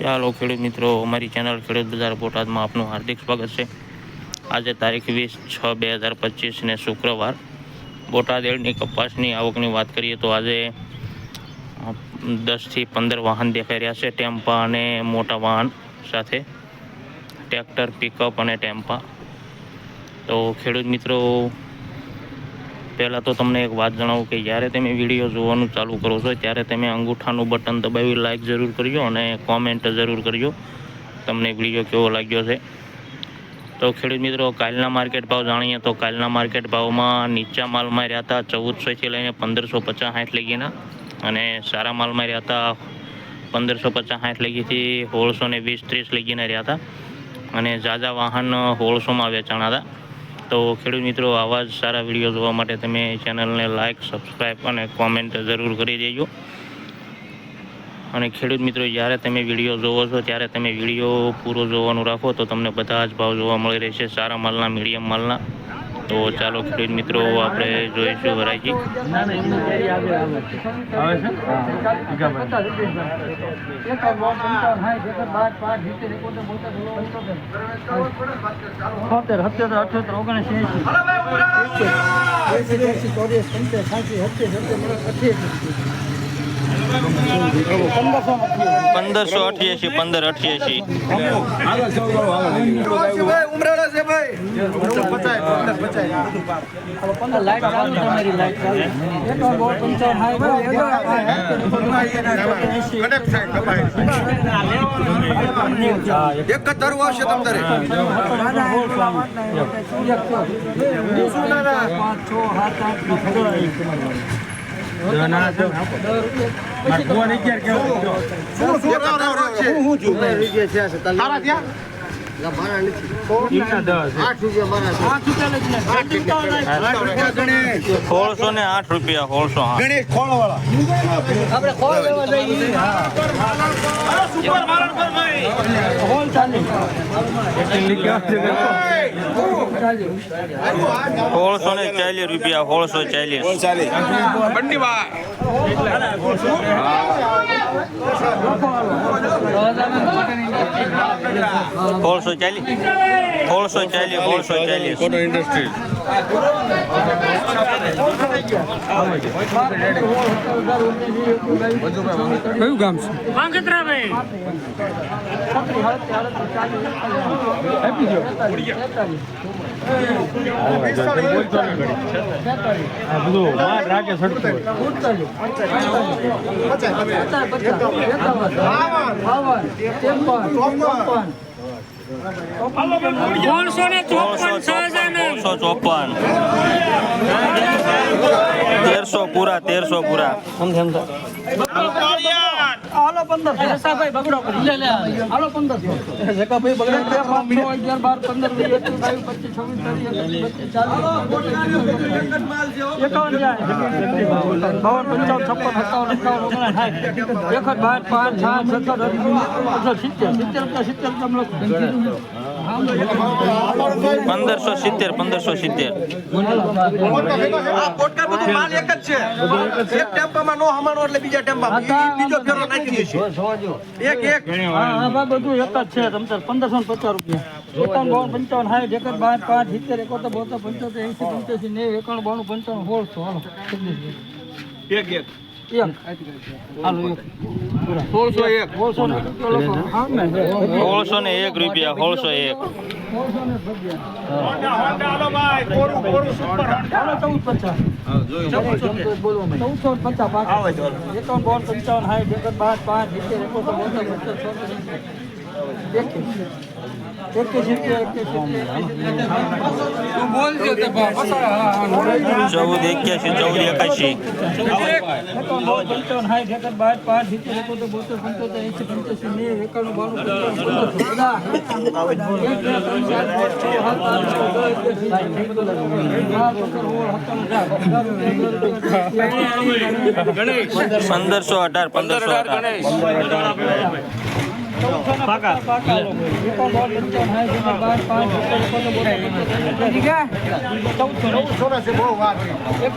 ચાલો ખેડૂત મિત્રો, અમારી ચેનલ ખેડૂત બજાર બોટાદમાં આપનું હાર્દિક સ્વાગત છે. આજે તારીખ વીસ છ બે હજાર પચીસને શુક્રવાર. બોટાદ એડની કપાસની આવકની વાત કરીએ તો આજે દસથી પંદર વાહન દેખાઈ રહ્યા છે, ટેમ્પા અને મોટા વાહન સાથે. ટ્રેક્ટર પિકઅપ અને ટેમ્પા. તો ખેડૂત મિત્રો પહેલાં તો તમને એક વાત જણાવું કે જ્યારે તમે વીડિયો જોવાનું ચાલુ કરો છો, ત્યારે તમે અંગૂઠાનું બટન દબાવી લાઇક જરૂર કરજો અને કોમેન્ટ જરૂર કરજો. તમને વીડિયો કેવો લાગ્યો છે? તો ખેડૂત મિત્રો, કાલના માર્કેટ ભાવ જાણીએ તો કાલના માર્કેટ ભાવમાં નીચા માલમાં રહ્યા હતા ચૌદસોથી લઈને પંદરસો પચાસ સાઠ લગીના અને સારા માલમાં રહ્યા હતા પંદરસો પચાસ સાઠ લગીથી સોળસો ને વીસ ત્રીસ લગીના રહ્યા હતા અને ઝાઝા વાહન સોળસોમાં વેચાણા હતા. તો ખેડૂત મિત્રો, આવા જ સારા વીડિયો જોવા માટે તમે ચેનલને લાઇક સબસ્ક્રાઈબ અને કોમેન્ટ જરૂર કરી દેજો. અને ખેડૂત મિત્રો, જ્યારે તમે વીડિયો જોવો છો, ત્યારે તમે વીડિયો પૂરો જોવાનું રાખો તો તમને બધા જ ભાવ જોવા મળી રહેશે સારા માલના મીડિયમ માલના. તો ચાલો ખેડૂત મિત્રો, આપણે જોઈશું વરાયજી છોતેર સત્યોતેર અઠ્યોતેર ઓગણીસ ચોવીસ પંચાસ સાઠી સત્યાસી પંદરસો પંદરસો અઠ્યાસી પંદર અઠ્યાસી. એકતર વર્ષે તમ તારે પાંચ સાત આઠ હું આઠ રૂપિયા સોળસો ને આઠ રૂપિયા સોળસો આઠ ગણેશ ખોળ વાળા આપણે ખોલ લેવા જઈએ. હોલ ચાલી. સોળસો ને ચાલીસ રૂપિયા સોળસો ચાલીસ. બંડી ભાઈ. સોળસો ચાલીસ. સોળસો ચાલીસ સોળસો ચાલીસ. ઇન્ડસ્ટ્રી કયું ગામ છે? સોળસો ચોપન તેરસો પૂરા તેરસો પૂરા. પંદર ભાઈ બગડો કરી. લે હાલો પંદર જકાભાઈ બગડો. અગિયાર બાર પંદર વીસ એકવીસ બાવીસ પચીસ છવ્વીસ ત્રીસ એકત્રીસ ચાલીસ એકાવન બાવન પંચાવન છપ્પન સત્તાવન અઠાવન ઓગણ સાઠ. એકડ બાર પાંચ સાત સત્તર સિત્તેર સિત્તેર. રૂપિયા સિત્તેર રૂપિયા પંદરસો સિત્તેર પંદરસો સિત્તેર. આ પોટકા બધું માલ એક એક હમાણો એટલે બીજા ટેમ્પામાં. ઈ બીજો ફેરો નાખી દે છે. એક એક. હા હા એક જ છે તમતાર પંદરસો પચાસ રૂપિયા. એકાવન બાવન પંચાવન સાઠ એકદ બાર પાંચ સિત્તેર એકોતેર બોતેર પંચોતેર એંસી પંચ્યાસી નેવું એકાણું બાણું પંચાવન સોળસો. હાલો એક એક. સોળસો એક. સોળસો ને એક. રૂપિયા સોળસો એક. ચૌદસો પચાસ. પાંચ એકાવન બાવન પંચાવન સાઠ બાર પાંચ પંચાવન સોળ એકી એકી સિત્તેર એકી ચૌદ એક્યાસી ચૌદ એકાશી એકાવન બાવન પંચાવન સાઠ એકદ બાર પાંચ સિત્તેર એકોતેર બોતેર પંચોતેર એંસી પંચ્યાસી નેવું એકાણું બાણું પંચાવન પંદરસો બધા એક બે ત્રણ ચાર પાંચ છ સાત આઠ નવ દસ અગિયાર બાર પંદર સોળ સત્તર પંદરસો અઢાર પંદરસો અઢાર પાકા. ચૌદસો એક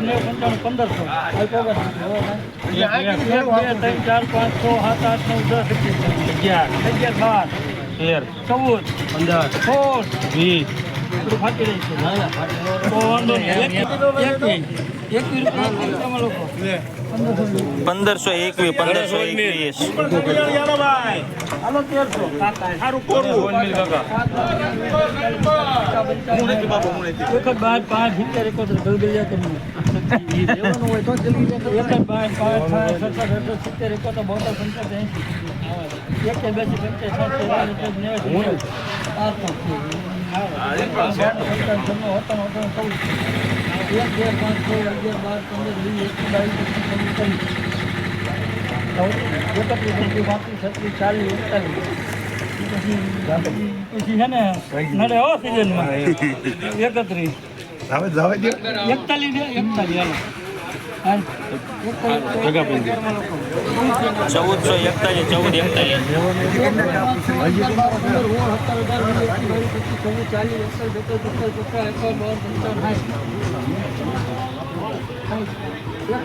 નેવું પંચાણું પંદરસો એક બે ત્રણ ચાર પાંચ છ. સાત આઠ નવ દસ અગિયાર અગિયાર બાર તેર ચૌદ પંદર સોળ વીસ ફાટી રહી છે તો વાંધો નહીં એકવીસ એકવીસ રૂપિયા તમે લોકો પંદરસો એકવીસ પંદરસો એકવીસ હાલો તેરસો સારું કરવું એક એક બે પાંચ છ અગિયાર બાર પંદર વીસ એકવીસ બાવીસ એકત્રીસ પાંત્રીસ છત્રીસ ચાલીસ એકતાલીસ પછી છે ને નડે હો સિઝનમાં એકત્રીસ એકતાલીસ એકતાલીસ. ચૌદસો એકતાલીસ ચૌદ એકતાલીસ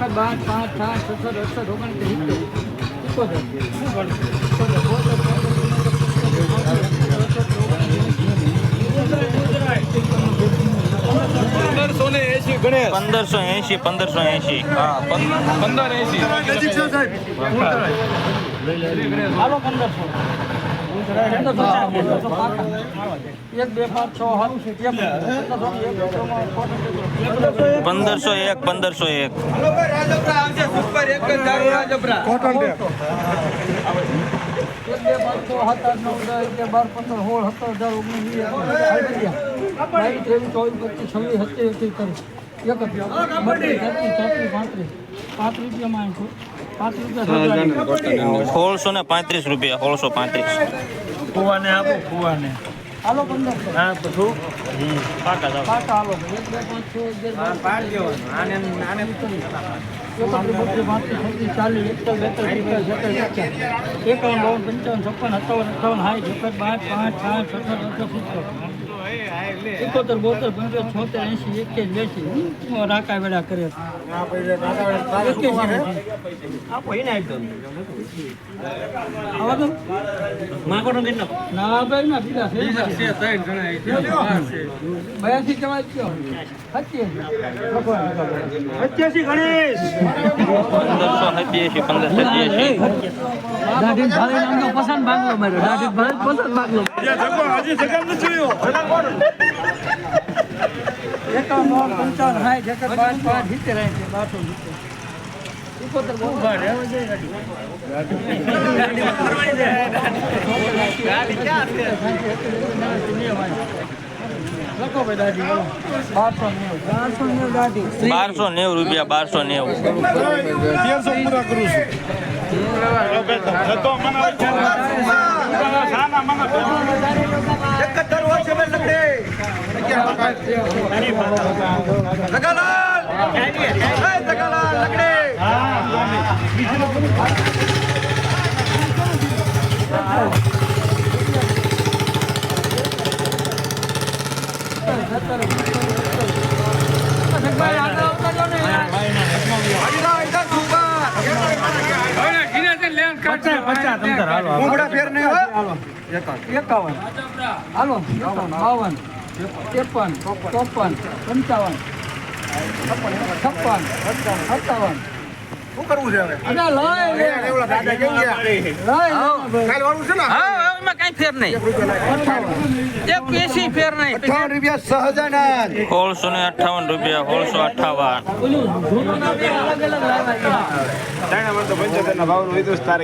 બાર પાંચ સાત સત્તર અડસઠ ઓગણત્રીસ પંદરસો ને એસી ગણેશ. પંદરસો એસી પંદરસો એંશી. હા પંદર એસી હાલો પંદરસો. એક બે પાંચ છ સાત એક પંદરસો એક પંદરસો એક. કોટન બાર પંદર સોળ સત્તર હજાર ઓગણીસ વીસ ત્રેવીસ ચોવીસ પચીસ છવ્વીસ સત્યાવીસ એકત્રીસ પાંત્રીસ પાંચ રૂપિયામાં રૂપિયા સોળસો ને પાંત્રીસ રૂપિયા સોળસો પાંત્રીસ. ફુવાને આપો ફુવાને. હાલો પંદરસો હા પછી પાકા હાલો. એક બે પાંચ છ એકાવન. બાવન પંચાવન છપ્પન સત્તાવન અઠાવન હાઈ એકસઠ બાર પાંચ સાત સત્તર અઢાર સિત્તેર. એકોતેર બોતેર પંચોતેર છોતેર એંસી એક બેસી. રાકા વેડા કરે પસંદ પંદર ભાઈ નામનો પસંદ બાંગલો હજી દાઢી નથી પસંદ બાંગલો એકાવન પંચાવન સાઠ એકસઠ બાર પાંચ સિત્તેર એંસી બારસો નેવું. રૂપિયા બારસો નેવું. પૂરા કરું છું એક જ દર હોય છે બે લકડી જગાલાલ એ જગાલાલ લકડી! હરીરા ઇધર ફેર નહીં હો. એકાવન. હાલો બાવન. ત્રેપન ચોપન પંચાવન છપ્પન સત્તાવન. શું કરવું છે હવે. દાદા કેમ ગયા? લઈ કાલ વાળું છે ને? એમાં કઈ ફેર નહીં. એક પેશી ફેર નહીં. અઠાવન રૂપિયા સહજાનંદ. સોળસો ને અઠાવન રૂપિયા સોળસો અઠાવન. અલગ અલગ લાવ્યા. રાજપરા છે નો હોય એ કરે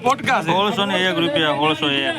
પોટકા સોળસો ને એક રૂપિયા સોળસો એક